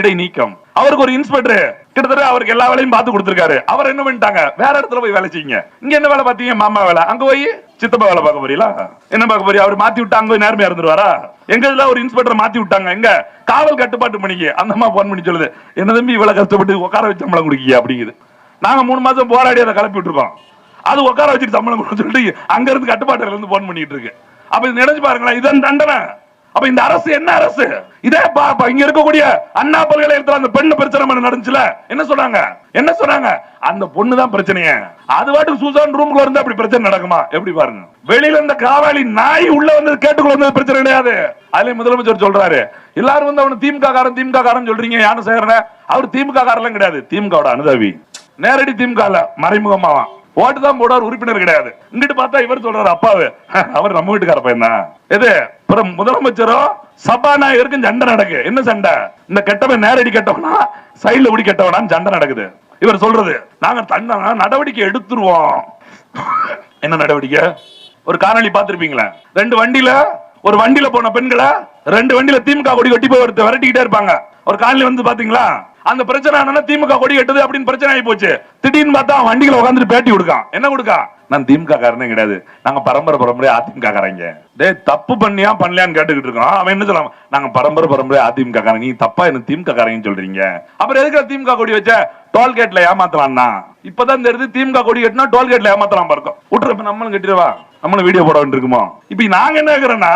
இடை நீக்கம். அவருக்கு ஒரு இன்ஸ்பெக்டர் கிட்டத்தட்ட அவருக்கு எல்லா வேலையும் பார்த்து கொடுத்துருக்காரு. அவர் என்ன பண்ணிட்டாங்க? வேற இடத்துல போய் வேலை செய்யுங்க. இங்க என்ன வேலை பார்த்தீங்க? மாமா வேலை. அங்க போய் சித்தப்பா வேலை பார்க்க போறீங்களா? என்ன பார்க்க போறியா அவர் மாத்தி விட்டு அங்க போய் நேர்மையா இருந்துருவாரா? எங்க இதுல ஒரு இன்ஸ்பெக்டர் மாத்தி விட்டாங்க. எங்க? காவல் கட்டுப்பாட்டு பணிக்கு. அந்த அம்மா போன் பண்ணி சொல்லுது என்ன தம்பி இவ்வளவு கஷ்டப்பட்டு உட்கார வச்சு சம்பளம் கொடுக்கீங்க? அப்படிங்குது. நாங்க மூணு மாசம் போராடி அதை கிளப்பி விட்டுருக்கோம். அது உட்கார வச்சுட்டு சம்பளம் கொடுக்க சொல்லிட்டு அங்க இருந்து கட்டுப்பாட்டுல இருந்து போன் பண்ணிட்டு இருக்கு. அப்ப இது நினைச்சு பாருங்களேன் இதன் தண்டனை. அப்ப இந்த அரசு என்ன அரசு? இதே பாப்பா இங்க இருக்கக்கூடிய அண்ணா பல்கலைக்கழகத்துல அந்த பெண்ணு பிரச்சனை நடந்துச்சுல என்ன சொன்னாங்க? என்ன சொன்னாங்க? அந்த பொண்ணு தான் பிரச்சனையே. அது வாட்டுக்கு சூசான் ரூம்குள்ள இருந்து அப்படி பிரச்சனை நடக்குமா? எப்படி பாருங்க. வெளியில இந்த காவாளி நாய் உள்ள வந்து கேட்டுக்குள்ள வந்தது பிரச்சனை கிடையாது. அதுல முதலமைச்சர் சொல்றாரு எல்லாரும் வந்து அவனு திமுக காரன் திமுக காரன் சொல்றீங்க யானை சேகரன. அவர் திமுக காரெல்லாம் கிடையாது. திமுகவோட அனுதாவி நேரடி திமுக மறைமுகமாவான். ஓட்டு தான் போடுவார் உறுப்பினர் கிடையாது. இங்கிட்டு பார்த்தா இவர் சொல்றாரு அப்பாவு. அவர் நம்ம வீட்டுக்கார பையன் தான். எது? அப்புறம் முதலமைச்சரோ சபாநாயகருக்கும் சண்டை நடக்கு. என்ன சண்டை? இந்த கெட்டவன் நேரடி கெட்டவனா? சைடுல இப்படி கெட்டவனான்னு சண்டை நடக்குது. இவர் சொல்றது நாங்க தண்டனா நடவடிக்கை எடுத்துருவோம். என்ன நடவடிக்கை? ஒரு காணொலி பார்த்திருப்பீங்களா. ரெண்டு வண்டியில ஒரு வண்டியில போன பெண்களை ரெண்டு வண்டியில திமுக கொடி கட்டி போய் ஒருத்தர் விரட்டிக்கிட்டே இருப்பாங்க. ஒரு காணொலி வந்து பாத்தீங்களா அந்த பிரச்சனை என்னன்னா திமுக கொடி கட்டுது அப்படின்னு பிரச்சனை ஆகி போச்சு. திடீர்னு பார்த்தா அவன் வண்டியில் உட்காந்துட்டு பேட்டி கொடுக்கான் என்ன கொடுக்கா? நான் திமுக காரனே கிடையாது. நாங்க பரம்பரை பரம்பரை அதிமுக காரங்க. டே தப்பு பண்ணியா பண்ணலையான்னு கேட்டுக்கிட்டு இருக்கோம். அவன் என்ன சொல்லுவான் நாங்க பரம்பரை பரம்பரை அதிமுக காரங்க. நீ தப்பா என்ன திமுக காரங்கன்னு சொல்றீங்க. அப்புறம் எதுக்கு திமுக கொடி வச்ச? டோல்கேட்ல ஏமாத்தலாம்னா இப்பதான் தெரியுது திமுக கொடி கட்டினா டோல்கேட்ல ஏமாத்தலாம் இருக்கும் விட்டுறப்ப நம்மளும் கட்டிடுவா? நம்மளும் வீடியோ போட வேண்டியிருக்குமோ? இப்ப நாங்க என்ன கேக்குறோம்னா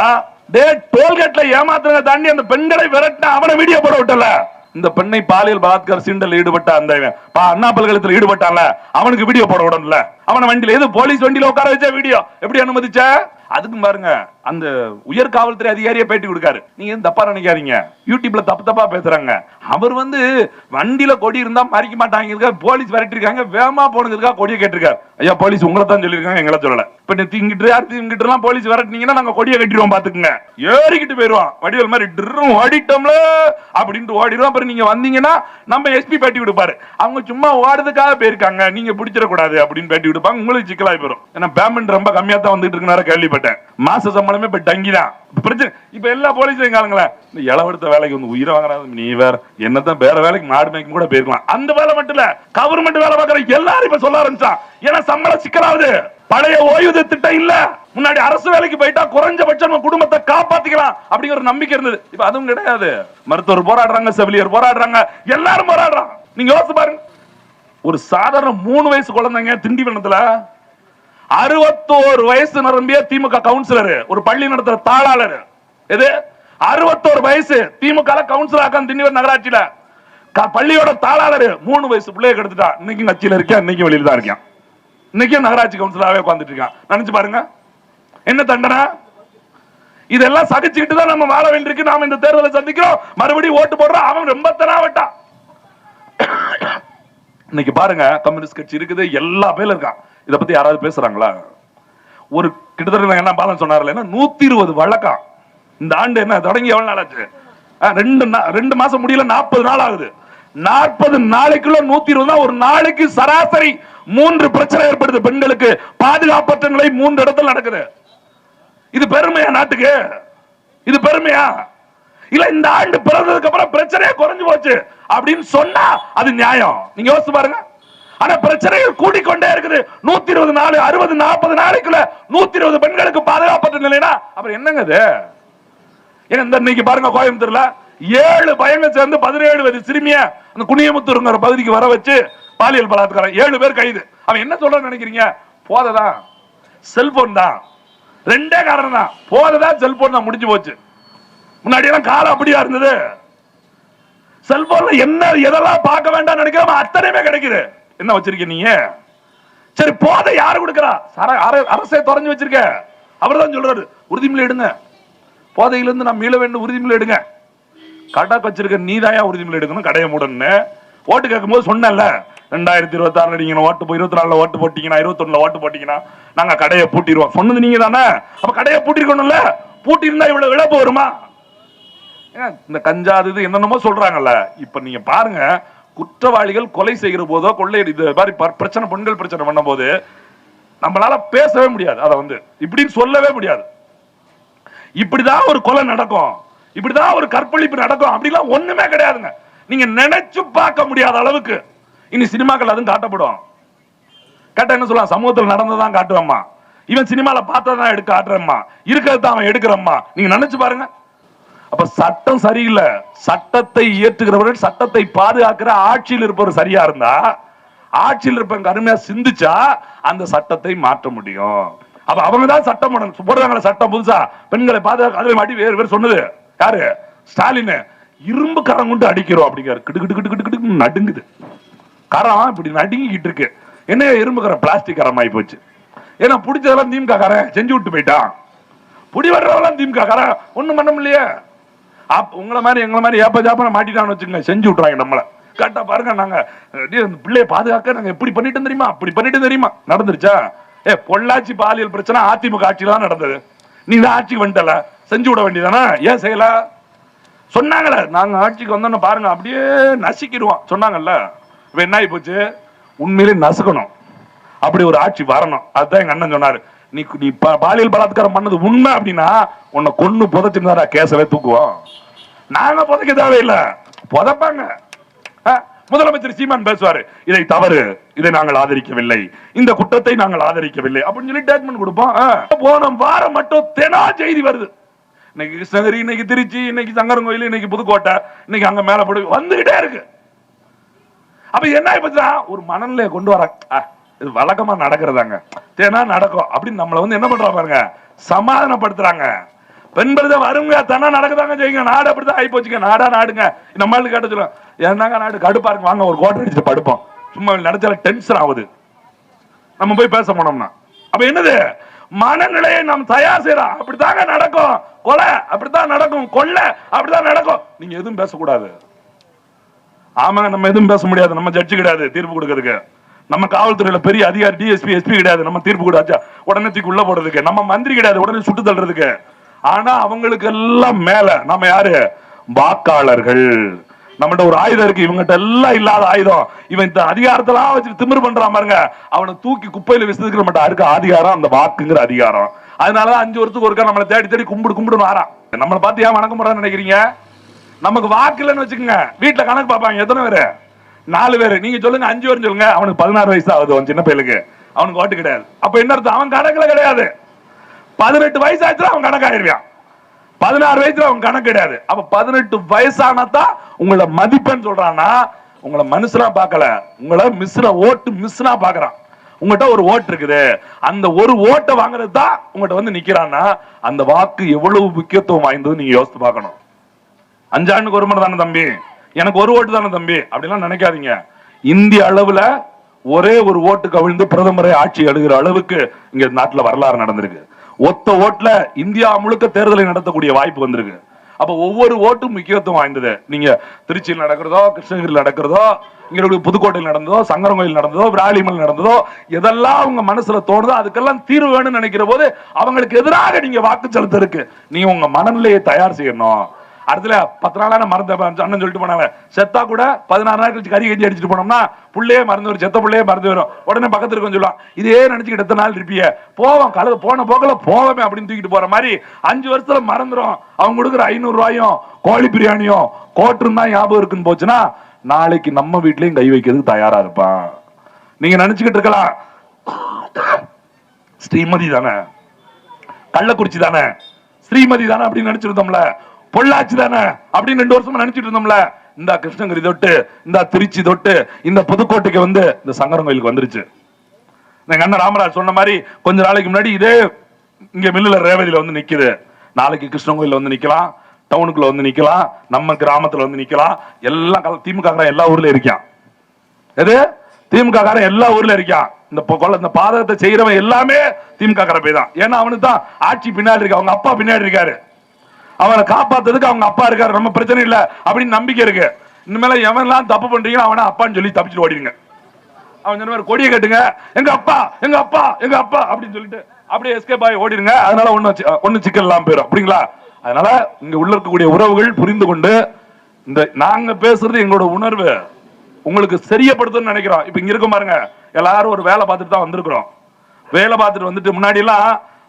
டே டோல்கேட்ல ஏமாத்துறத தாண்டி அந்த பெண்களை விரட்டினா அவனை வீடியோ போட விட்டல. இந்த பெண்ணை பாலியல் பலாத்கார சீண்டல் ஈடுபட்ட அந்த பா- அண்ணா பல்கலத்தில் ஈடுபட்டான்ல. அவனுக்கு வீடியோ போட விடணும்ல. அவன வண்டியில எது போலீஸ் வண்டியில உட்கார வச்ச வீடியோ எப்படி அனுமதிச்ச? அதுக்கும் பாருங்க அந்த உயர் காவல்துறை அதிகாரியை பேட்டி கொடுக்காரு. நீங்க எதுவும் தப்பா நினைக்காதீங்க. யூடியூப்ல தப்பு தப்பா பேசுறாங்க. அவர் வந்து வண்டியில கொடி இருந்தா மறிக்க மாட்டாங்க. போலீஸ் விரட்டிருக்காங்க வேகமா போனதுக்காக கொடியை கேட்டிருக்காரு. ஐயா போலீஸ் உங்களை தான் சொல்லிருக்காங்க எங்களை சொல்லல. இப்ப நீ திங்கிட்டு யார் திங்கிட்டு எல்லாம் போலீஸ் விரட்டினீங்கன்னா நாங்க கொடியை கட்டிடுவோம் பாத்துக்குங்க. ஏறிக்கிட்டு போயிருவோம். வடிவல் மாதிரி டிரும் ஓடிட்டோம்ல அப்படின்ட்டு ஓடிடுவோம். அப்புறம் நீங்க வந்தீங்கன்னா நம்ம எஸ்பி பேட்டி கொடுப்பாரு. அவங்க சும்மா ஓடுறதுக்காக போயிருக்காங்க. நீங்க பிடிச்சிடக்கூடாது அப்படின்னு பேட்டி கொடுப்பாங்க. உங்களுக்கு சிக்கலாய் போயிடும் ஏன்னா பேமெண்ட் ரொம்ப கம்மியா தான் வந்துட்டு இருக்குனார கேள்விப்பட்டேன் மாச சம்பளமே இப்ப டங்கி தான் பிரச்சனை இப்ப எல்லா போலீஸையும் காலங்களேன் இந்த இளவெடுத்த வேலைக்கு வந்து உயிரை வாங்குறாங்க நீ வேற என்னதான் வேற வேலைக்கு மாடு மேய்க்கும் கூட போயிருக்கலாம். அந்த வேலை மட்டும் இல்ல கவர்மெண்ட் வேலை பார்க்கற எல்லாரும் இப்ப சொல்ல ஆரம்பிச்சான். ஏன்னா சம்பளம் சிக்கலாவது. பழைய ஓய்வூதிய திட்டம் இல்ல. முன்னாடி அரசு வேலைக்கு போயிட்டா குறைஞ்சபட்சம் நம்ம குடும்பத்தை காப்பாத்திக்கலாம் அப்படிங்கிற ஒரு நம்பிக்கை இருந்தது. இப்ப அதுவும் கிடையாது. மருத்துவர் போராடுறாங்க செவிலியர் போராடுறாங்க எல்லாரும் போராடுறாங்க நீங்க யோசிச்சு பாருங்க. ஒரு சாதாரண மூணு வயசு குழந்தைங்க திண்டிவனத்துல அறுபத்தோரு வயசு நிரம்பிய திமுக கவுன்சிலர் ஒரு பள்ளி நடத்துற தாளாளர். எது? அறுபத்தோரு வயசு திமுக கவுன்சிலர் ஆக்கம் திண்டிவனம் நகராட்சியில. பள்ளியோட தாளாளர் மூணு வயசு பிள்ளைய கெடுத்துட்டா இன்னைக்கும் கட்சியில இருக்கேன் இன்னைக்கு வெளியில தான் இருக்கேன். இன்னைக்கும் நகராட்சி கவுன்சிலராகவே உட்காந்துட்டு இருக்கான். நினைச்சு பாருங்க. என்ன தண்டனை? இதெல்லாம் சகிச்சுக்கிட்டு தான் நம்ம வாழ வேண்டியிருக்கு. நாம இந்த தேர்தலை சந்திக்கிறோம். மறுபடியும் ஓட்டு போடுறோம். அவன் ரொம்ப தெனாவட்டான். இன்னைக்கு பாருங்க கம்யூனிஸ்ட் கட்சி இருக்குது எல்லா பேர்ல இருக்கான் இதை பத்தி யாராவது பேசுறாங்களா? ஒரு கிட்டத்தட்ட என்ன பாலன் சொன்னார்ல நூத்தி இருபது வழக்கம் இந்த ஆண்டு என்ன தொடங்கி எவ்வளவு நாள் ஆச்சு? ரெண்டு நா- ரெண்டு மாசம் முடியல நாற்பது நாள் ஆகுது. நாற்பது நாளைக்குள்ள நூத்தி இருபது ஒரு நாளைக்கு சராசரி மூன்று பிரச்சனை ஏற்படுது பெண்களுக்கு. பாதுகாப்பற்ற நிலை மூன்று இடத்துல நடக்குது. இது பெருமையா நாட்டுக்கு? இது பெருமையா? இல்ல இந்த ஆண்டு பிறந்ததுக்கு அப்புறம் பிரச்சனையே குறைஞ்சு போச்சு. அப்படின்னு சொன்னா அது நியாயம். நீங்க யோசிச்சு பாருங்க. ஆனா பிரச்சனைகள் கூடிக்கொண்டே இருக்குது. நூத்தி இருபது நாலு அறுபது நாற்பது நாளைக்குள்ள நூத்தி இருபது பெண்களுக்கு பாதுகாப்பற்ற நிலைனா அப்புறம் என்னங்க இது? ஏங்க இந்த இன்னைக்கு பாருங்க கோயம்புத்தூர்ல ஏழு பயங்க சேர்ந்து பதினேழு வயது சிறுமிய அந்த குனியமுத்தூருங்கிற பகுதிக்கு வர வச்சு பாலியல் பலாத்காரம். ஏழு பேர் கைது. அவன் என்ன சொல்றான்னு நினைக்கிறீங்க? போததான். செல்போன் தான். ரெண்டே காரணம் தான். போததான் செல்போன் தான் முடிஞ்சு போச்சு. முன்னாடி எல்லாம் காலம் அப்படியா இருந்தது. செல்போன்ல என்ன எதெல்லாம் பார்க்க வேண்டாம் நினைக்கிறோம் அத்தனையுமே கிடைக்குது. என்ன வச்சிருக்க நீங்க? சரி போதை யாரு கொடுக்கறா? சர- அர- அரசே தொடர்ந்து வச்சிருக்க. அவர் தான் சொல்றாரு உறுதிமொழி எடுங்க. போதையிலிருந்து நான் மீள வேண்டும் உறுதிமொழி எடுங்க. கடை வச்சிருக்க நீதாயா உறுதிமொழி எடுக்கணும் கடையை மூடன்னு ஓட்டு கேட்கும்போது சொன்னேன்ல ரெண்டாயிரத்தி இருபத்தி ஆறுல நீங்க ஓட்டு இருபத்தி நாலுல ஓட்டு போட்டீங்கன்னா இருபத்தொன்னுல ஓட்டு போட்டீங்கன்னா நாங்க கடையை பூட்டிடுவோம் சொன்னது நீங்க தானே அப்ப கடையை பூட்டிருக்கணும்ல? பூட்டி இருந்தா இவ்வளவு இழப்பு வருமா? இந்த கஞ்சா அது இது என்னென்னமோ சொல்றாங்கல்ல? இப்ப நீங்க பாருங்க குற்றவாளிகள் கொலை செய்கிற போதோ கொள்ளை இது மாதிரி பிரச்சனை பெண்கள் பிரச்சனை பண்ணும்போது நம்மளால பேசவே முடியாது அதை வந்து. இப்படின்னு சொல்லவே முடியாது. இப்படிதான் ஒரு கொலை நடக்கும். இப்படிதான் ஒரு கற்பழிப்பு நடக்கும். அப்படிலாம் ஒண்ணுமே கிடையாதுங்க. நீங்க நினைச்சு பார்க்க முடியாத அளவுக்கு. இனி சினிமாக்கள் அதுவும் காட்டப்படும். கேட்டா என்ன சொல்லலாம் சமூகத்தில் நடந்ததான் காட்டுவேம்மா. இவன் சினிமாவில் பார்த்ததான் எடுக்க காட்டுறம்மா. இருக்கிறது தான் அவன் எடுக்கிறம்மா. நீங்க நினைச்சு பாருங்க. அப்ப சட்டம் சரியில்லை. சட்டத்தை இயற்றுகிறவர்கள் சட்டத்தை பாதுகாக்கிற ஆட்சியில் இருப்பவர் சரியா இருந்தா ஆட்சியில் இருப்பவங்க அருமையா சிந்திச்சா அந்த சட்டத்தை மாற்ற முடியும். அப்ப அவங்க தான் சட்டம் போடணும். போடுறாங்களே சட்டம் புதுசா? பெண்களை பாதுகாக்க அதுல மாட்டி வேறு வேறு சொன்னது. யாரு? ஸ்டாலின். இரும்பு கரம் கொண்டு அடிக்கிறோம் அப்படிங்கிற கிட்டு கிட்டு கிட்டு கிட்டு நடுங்குது. கரம் இப்படி நடுங்கிக்கிட்டு இருக்கு. என்ன இரும்பு கரம் பிளாஸ்டிக் கரம் ஆகி போச்சு. ஏன்னா பிடிச்சதெல்லாம் திமுக காரன் செஞ்சு விட்டு போயிட்டான். புடி வர்றவெல்லாம் திமுக காரன் ஒன்றும் பண்ண முடியலையே. அப் உங்களை மாதிரி எங்களை மாதிரி ஏப்ப ஜாப்பா மாட்டிட்டான்னு வச்சுங்க செஞ்சு விட்றாங்க நம்மளை. கரெக்டாக பாருங்க நாங்க டேய், இந்த பிள்ளைய பாதுகாக்க நாங்கள் எப்படி பண்ணிட்டு தெரியுமா? அப்படி பண்ணிட்டு தெரியுமா? நடந்துருச்சா? ஏ பொள்ளாச்சி பாலியல் பிரச்சனை அதிமுக ஆட்சியில் தான் நடந்தது. நீ தான் ஆட்சிக்கு வந்துட்டல. செஞ்சு விட வேண்டியதானா? ஏன் செய்யல? சொன்னாங்களே நாங்க ஆட்சிக்கு வந்தோன்னு பாருங்க அப்படியே நசுக்கிடுவோம். சொன்னாங்கல்ல இப்போ என்ன ஆகி போச்சு? உண்மையிலே நசுக்கணும். அப்படி ஒரு ஆட்சி வரணும். அதுதான் எங்க அண்ணன் சொன்னாரு. நீ நீ பாலியல் பலாத்காரம் பண்ணது உண்மை அப்படின்னா உன்னை கொண்டு புதைச்சிருந்தாரா கேசவே தூக்குவோம் நாங்க புதைக்க தேவையில்லை. புதைப்பாங்க. ஆ, முதலமைச்சர் சீமான் பேசுவாரு இதை தவறு. இதை நாங்கள் ஆதரிக்கவில்லை. இந்த குற்றத்தை நாங்கள் ஆதரிக்கவில்லை. அப்படின்னு சொல்லி ஸ்டேட்மெண்ட் கொடுப்போம். போன வாரம் மட்டும் தெனா செய்தி வருது. இன்னைக்கு கிருஷ்ணகிரி இன்னைக்கு திருச்சி இன்னைக்கு சங்கரங்கோயில் இன்னைக்கு புதுக்கோட்டை இன்னைக்கு அங்க மேல போடு வந்துகிட்டே இருக்கு. அப்ப என்ன ஆயிப்போச்சுன்னா ஒரு மனநிலையை கொண்டு வர இது வழக்கமா நடக்கிறதாங்க. தேனா நடக்கும். அப்படின்னு நம்மளை வந்து என்ன பண்றா பாருங்க? சமாதானப்படுத்துறாங்க. பெண்படுத வருங்க தானா நடக்குதாங்க செய்யுங்க நாடு அப்படிதான் ஆகி போச்சுங்க நாடா நாடுங்க. நம்மளுக்கு கேட்ட சொல்லுவோம் என்னங்க நாடு? கடுப்பா இருக்கு. வாங்க ஒரு கோட்டை அடிச்சுட்டு படுப்போம். சும்மா நினைச்சால டென்ஷன் ஆகுது. நம்ம போய் பேச போனோம்னா. அப்ப என்னது? மனநிலையை நாம் தயார் செய்யறோம் அப்படித்தாங்க நடக்கும். கொலை அப்படித்தான் நடக்கும். கொள்ளை அப்படித்தான் நடக்கும். நீங்க எதுவும் பேசக்கூடாது. ஆமாங்க நம்ம எதுவும் பேச முடியாது. நம்ம ஜட்ஜு கிடையாது. தீர்ப்பு கொடுக்கறதுக்கு. நம்ம காவல்துறையில பெரிய அதிகாரி டிஎஸ்பி எஸ்பி கிடையாது. நம்ம தீர்ப்பு கூடாச்சா உடனே தூக்கி உள்ள போடுறதுக்கு. நம்ம மந்திரி கிடையாது. உடனே சுட்டு தள்ளுறதுக்கு. ஆனா அவங்களுக்கு எல்லாம் மேல நம்ம யாரு? வாக்காளர்கள். நம்மகிட்ட ஒரு ஆயுதம் இருக்கு. இவங்கிட்ட எல்லாம் இல்லாத ஆயுதம். இவன் இந்த அதிகாரத்தெல்லாம் வச்சு திமிரு பண்றான் பாருங்க. அவனை தூக்கி குப்பையில விசதுக்கு நம்மகிட்ட இருக்க அதிகாரம்? அந்த வாக்குங்கிற அதிகாரம். அதனாலதான் அஞ்சு வருஷத்துக்கு ஒருக்கா நம்மளை தேடி தேடி கும்பிடு கும்பிடுன்னு வரான். நம்மளை பார்த்து ஏன் வணக்கம் போறான்னு நினைக்கிறீங்க? நமக்கு வாக்கு இல்லைன்னு வச்சுக்கோங்க. வீட்டுல கணக்கு பார்ப்பாங்க. எத்தனை பேரு? நாலு பேரு. நீங்க சொல்லுங்க அஞ்சு பேரும் சொல்லுங்க. அவனுக்கு பதினாறு வயசு ஆகுது அவன் சின்ன பையலுக்கு. அவனுக்கு ஓட்டு கிடையாது. அப்ப என்ன அர்த்தம்? அவன் கணக்குல கிடையாது. பதினெட்டு வயசு ஆச்சுன்னா அவன் கணக்காயிருவான். பதினாறு வயசுல அவன் கணக்கு கிடையாது. அப்ப பதினெட்டு வயசானதான் உங்களை மதிப்பெண் சொல்றான்னா உங்களை மனுஷனா பார்க்கல. உங்களை மிஸ்ல ஓட்டு மிஸ்னா பாக்குறான் உங்ககிட்ட ஒரு ஓட்டு இருக்குது. அந்த ஒரு ஓட்டை வாங்குறது தான் உங்ககிட்ட வந்து நிக்கிறான்னா அந்த வாக்கு எவ்வளவு முக்கியத்துவம் வாய்ந்தது நீங்க யோசித்து பார்க்கணும். அஞ்சாண்டுக்கு ஒரு முறை தானே தம்பி. எனக்கு ஒரு ஓட்டு தானே தம்பி அப்படிலாம் நினைக்காதீங்க. இந்திய அளவுல ஒரே ஒரு ஓட்டு கவிழ்ந்து பிரதமரை ஆட்சி எடுக்கிற அளவுக்கு இங்க நாட்டுல வரலாறு நடந்திருக்கு. ஒத்த ஓட்டுல இந்தியா முழுக்க தேர்தலை நடத்தக்கூடிய வாய்ப்பு வந்திருக்கு. அப்ப ஒவ்வொரு ஓட்டும் முக்கியத்துவம் வாய்ந்தது. நீங்க திருச்சியில் நடக்கிறதோ கிருஷ்ணகிரியில் நடக்கிறதோ இங்க புதுக்கோட்டையில் நடந்ததோ சங்கரங்கோயில் நடந்ததோ விராலிமல் நடந்ததோ எதெல்லாம் அவங்க மனசுல தோணுதோ? அதுக்கெல்லாம் தீர்வு வேணும்னு நினைக்கிற போது அவங்களுக்கு எதிராக நீங்க வாக்கு செலுத்த இருக்கு நீங்க உங்க மனநிலையை தயார் செய்யணும். அடுத்துல பத்து நாளான மறந்த அண்ணன் சொல்லிட்டு போனாங்க. செத்தா கூட பதினாறு நாள் கழிச்சு கறி கஞ்சி அடிச்சுட்டு போனோம்னா புள்ளையே மறந்து வரும். செத்த புள்ளையே மறந்து வரும். உடனே பக்கத்துல இருக்கும் சொல்லுவான் இதே நினைச்சுக்கிட்டு எத்தனை நாள் இருப்பிய? போவோம் கலந்து போன போக்கல போவோமே அப்படின்னு தூக்கிட்டு போற மாதிரி அஞ்சு வருஷத்துல மறந்துடும் அவங்க கொடுக்குற ஐநூறு ரூபாயும் கோழி பிரியாணியும் கோட்டும் தான் ஞாபகம் இருக்குன்னு போச்சுன்னா நாளைக்கு நம்ம வீட்லயும் கை வைக்கிறதுக்கு தயாரா இருப்பான். நீங்க நினைச்சுக்கிட்டு இருக்கலாம். ஸ்ரீமதி தானே. கள்ளக்குறிச்சி தானே. ஸ்ரீமதி தானே அப்படின்னு நினைச்சிருந்தோம்ல. பொள்ளாச்சி தானே? அப்படின்னு ரெண்டு வருஷமா நினைச்சிட்டு இருந்தோம்ல. இந்த கிருஷ்ணகிரி தொட்டு இந்த திருச்சி தொட்டு இந்த புதுக்கோட்டைக்கு வந்து இந்த சங்கரன் கோயிலுக்கு வந்துருச்சு. எங்க அண்ணன் ராமராஜ் சொன்ன மாதிரி கொஞ்ச நாளைக்கு முன்னாடி இதே இங்க மில்லுல ரேவதியில வந்து நிக்குது. நாளைக்கு கிருஷ்ணன் கோயில வந்து நிக்கலாம் டவுனுக்குள்ள வந்து நிக்கலாம் நம்ம கிராமத்துல வந்து நிக்கலாம். எல்லாம் கல- திமுக எல்லா ஊர்ல இருக்கான். எது? திமுக காரன் எல்லா ஊர்ல இருக்கான். இந்த கொள்ள- இந்த பாதகத்தை செய்யறவன் எல்லாமே திமுக காரன் போய் தான் ஏன்னா அவனுக்கு தான் ஆட்சி பின்னாடி இருக்கு. அவங்க அப்பா பின்னாடி இருக்காரு. அவனை காப்பாத்துறதுக்கு அவங்க அப்பா இருக்காரு. நம்ம பிரச்சனை இல்ல அப்படின்னு நம்பிக்கை இருக்கு. இனிமேல எவன்லாம் தப்பு பண்றீங்களோ அவனை அப்பான்னு சொல்லி தப்பிச்சுட்டு ஓடிடுங்க. அவன் சொன்ன மாதிரி கொடியை கட்டுங்க. எங்க அப்பா எங்க அப்பா எங்க அப்பா அப்படின்னு சொல்லிட்டு அப்படியே எஸ்கேப் ஆகி ஓடிடுங்க. அதனால ஒண்ணு ஒண்ணு சிக்கல் இல்லாம போயிடும் அப்படிங்களா அதனால இங்க உள்ள இருக்கக்கூடிய உறவுகள் புரிந்து கொண்டு இந்த நாங்க பேசுறது எங்களோட உணர்வு உங்களுக்கு சரியப்படுத்தணும்னு நினைக்கிறோம். இப்ப இங்க இருக்க பாருங்க. எல்லாரும் ஒரு வேலை பார்த்துட்டு தான் வந்திருக்கிறோம். வேலை பார்த்துட்டு வந்துட்டு முன்னாடி எல்லாம்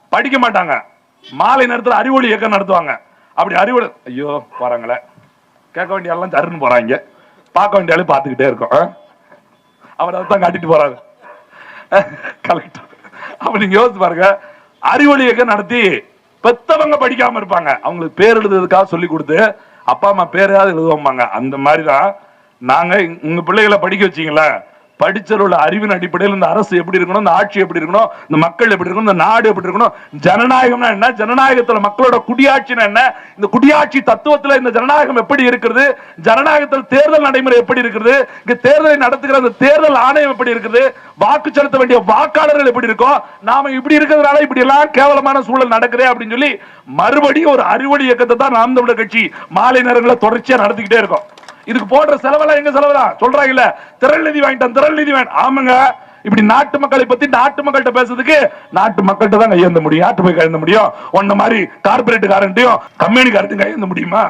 படிக்க மாட்டாங்க. மாலை நேரத்தில் அறிவொளி இயக்கம் நடத்துவாங்க. அப்படி அறிவொளி ஐயோ போறாங்களே கேட்க வேண்டிய எல்லாம் தருன்னு போறாங்க. பார்க்க வேண்டிய ஆளு பார்த்துக்கிட்டே இருக்கோம். ஆ? அவர் அதான் காட்டிட்டு போறாரு. கலெக்டர். அப்ப நீங்க யோசிச்சு பாருங்க. அறிவொளி இயக்கம் நடத்தி பெத்தவங்க படிக்காம இருப்பாங்க. அவங்களுக்கு பேர் எழுதுறதுக்காக சொல்லி கொடுத்து அப்பா அம்மா பேரையாவது எழுதுவாங்க அந்த மாதிரி தான் நாங்க உங்க பிள்ளைகளை படிக்க வச்சிங்களேன். படிச்சவரோட அறிவின் அடிப்படையில் இந்த அரசு எப்படி இருக்கணும் இந்த ஆட்சி எப்படி இருக்கணும் இந்த மக்கள் எப்படி இருக்கணும் இந்த நாடு எப்படி இருக்கணும் ஜனநாயகம்னா என்ன ஜனநாயகத்துல மக்களோட குடியாட்சினா என்ன இந்த குடியாட்சி தத்துவத்துல இந்த ஜனநாயகம் எப்படி இருக்கிறது ஜனநாயகத்தில் தேர்தல் நடைமுறை எப்படி இருக்கிறது இங்க தேர்தலை நடத்துகிற அந்த தேர்தல் ஆணையம் எப்படி இருக்குது வாக்கு செலுத்த வேண்டிய வாக்காளர்கள் எப்படி இருக்கும் நாம இப்படி இருக்கிறதுனால இப்படி எல்லாம் கேவலமான சூழல் நடக்குதே அப்படின்னு சொல்லி மறுபடியும் ஒரு அறிவொளி இயக்கத்தை தான் நாம் தமிழர் கட்சி மாலை நேரங்களில் தொடர்ச்சியா நடத்திக்கிட்டே இருக்கோம். இதுக்கு போடுற செலவெல்லாம் எங்க செலவுதான் சொல்றாங்கல்ல திரள் நிதி வாங்கிட்டேன் திரள் நிதி வேணும் ஆமாங்க. இப்படி நாட்டு மக்களை பத்தி நாட்டு மக்கள்கிட்ட பேசுறதுக்கு நாட்டு மக்கள்கிட்ட தான் கையெழுந்த முடியும். யார்கிட்ட போய் கையெழுந்த முடியும்? ஒன்ன மாதிரி கார்பரேட் காரண்டையும் கம்பெனி காரத்தையும் கையேந்த முடியுமா?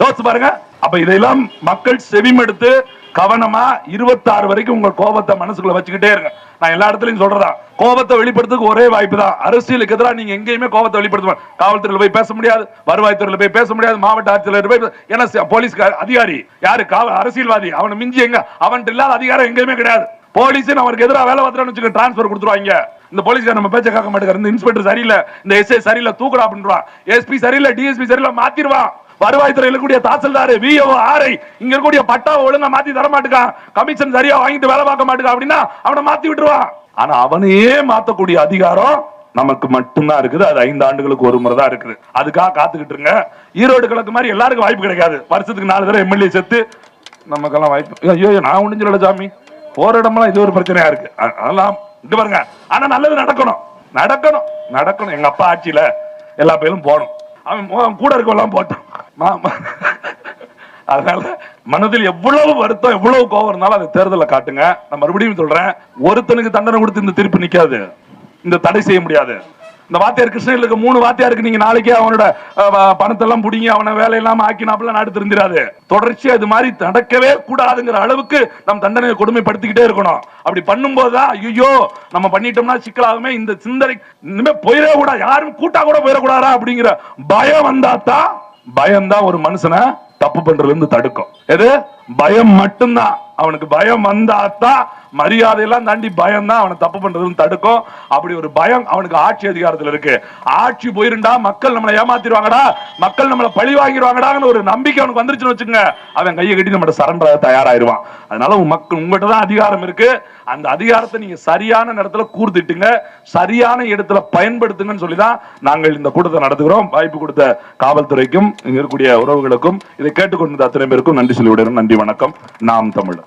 யோசிச்சு பாருங்க. அப்ப இதையெல்லாம் மக்கள் செவிமெடுத்து கவனமா இருபத்தாறு வரைக்கும் உங்க கோபத்தை மனசுக்குள்ள வச்சுக்கிட்டே இருங்க. நான் எல்லா இடத்துலயும் சொல்றதா கோபத்தை வெளிப்படுத்துறதுக்கு ஒரே வாய்ப்பு தான். அரசியலுக்கு எதிராக நீங்க எங்கேயுமே கோபத்தை வெளிப்படுத்த காவல்துறையில போய் பேச முடியாது வருவாய்த்துறையில போய் பேச முடியாது மாவட்ட ஆட்சியர் போய் ஏன்னா போலீஸ் அதிகாரி. யாரு? காவல் அரசியல்வாதி. அவனை மிஞ்சி எங்க? அவன்கிட்ட இல்லாத அதிகாரம் எங்கேயுமே கிடையாது. போலீஸ் அவருக்கு எதிராக வேலை பார்த்துறான்னு வச்சுக்க டிரான்ஸ்பர் கொடுத்துருவாங்க. இந்த போலீஸ்கார நம்ம பேச்ச கேட்க மாட்டேங்கிறார். இந்த இன்ஸ்பெக்டர் சரியில்லை இந்த எஸ்ஐ சரியில்லை தூக்குறா அப்படின்றான். எஸ்பி சரியில்லை டிஎஸ்பி சரியில்லை மாத்திருவான் வருவாய்த்துறையில் இருக்கக்கூடிய தாசில்தார் விஓ ஆரை இங்க இருக்கக்கூடிய பட்டாவை ஒழுங்கா மாத்தி தர மாட்டுக்கான் கமிஷன் சரியா வாங்கிட்டு வேலை பார்க்க மாட்டுக்கான் அப்படின்னா அவனை மாத்தி விட்டுருவான் ஆனா அவனையே மாத்தக்கூடிய அதிகாரம் நமக்கு மட்டும்தான் இருக்குது. அது ஐந்து ஆண்டுகளுக்கு ஒரு முறை தான் இருக்குது. அதுக்காக காத்துக்கிட்டு இருங்க. ஈரோடு கிழக்கு மாதிரி எல்லாருக்கும் வாய்ப்பு கிடைக்காது. வருஷத்துக்கு நாலு தடவை எம்எல்ஏ செத்து நமக்கெல்லாம் வாய்ப்பு. ஐயோ நான் ஒன்றும் சொல்லல சாமி. போற இடமெல்லாம் இது ஒரு பிரச்சனையா இருக்கு. அதெல்லாம் இது பாருங்க. ஆனா நல்லது நடக்கணும். நடக்கணும். நடக்கணும். எங்க அப்பா ஆட்சியில எல்லா பேரும் போகணும். அவன் கூட இருக்கவெல்லாம் போட்டான். அதனால மனதில் எவ்வளவு வருத்தம் எவ்வளவு கோவம் இருந்தாலும் அதை தேர்தலில் காட்டுங்க. நான் மறுபடியும் சொல்றேன் ஒருத்தனுக்கு தண்டனை கொடுத்து இந்த தீர்ப்பு நிக்காது. இந்த தடை செய்ய முடியாது. இந்த வாத்தியார் கிருஷ்ணகிரிக்கு மூணு வாத்தியாருக்கு நீங்க நாளைக்கே அவனோட பணத்தெல்லாம் வ- பணத்தை எல்லாம் அவனை வேலை இல்லாம ஆக்கினாப்புல நாடு திருந்திராது. தொடர்ச்சியா இது மாதிரி நடக்கவே கூடாதுங்கிற அளவுக்கு நம்ம தண்டனையை கொடுமைப்படுத்திக்கிட்டே இருக்கணும். அப்படி பண்ணும்போதுதான் ஐயோ நம்ம பண்ணிட்டோம்னா சிக்கலாகுமே இந்த சிந்தனை இனிமே போயிடவே கூடாது. யாரும் கூட்டா கூட போயிடக்கூடாதா அப்படிங்கிற பயம் வந்தாத்தான் பயம் தான் ஒரு மனுஷனை தப்பு பண்றதுல இருந்து தடுக்கும். எது? பயம் மட்டும்தான். அவனுக்கு பயம் வந்தாத்தான் மரியாதை எல்லாம் தாண்டி பயம் தான் அவனை தப்பு பண்றதுன்னு தடுக்கும். அப்படி ஒரு பயம் அவனுக்கு ஆட்சி அதிகாரத்துல இருக்கு. ஆட்சி போயிருந்தா மக்கள் நம்மளை ஏமாத்திடுவாங்கடா. மக்கள் நம்மளை பழி வாங்கிடுவாங்கடான்னு ஒரு நம்பிக்கை அவனுக்கு வந்துருச்சுன்னு வச்சுங்க அவன் கையை கட்டி நம்ம சரண்டர தயாராயிருவான் அதனால மக்கள் உங்கள்கிட்ட தான் அதிகாரம் இருக்கு. அந்த அதிகாரத்தை நீங்க சரியான நேரத்தில் கூர்த்திட்டுங்க. சரியான இடத்துல பயன்படுத்துங்கன்னு சொல்லி தான் நாங்கள் இந்த கூட்டத்தை நடத்துகிறோம். வாய்ப்பு கொடுத்த காவல்துறைக்கும் இங்க இருக்கக்கூடிய உறவுகளுக்கும் இதை கேட்டுக்கொண்டிருந்த அத்தனை பேருக்கும் நன்றி சொல்லிவிடுறோம் நன்றி வணக்கம். நாம் தமிழ்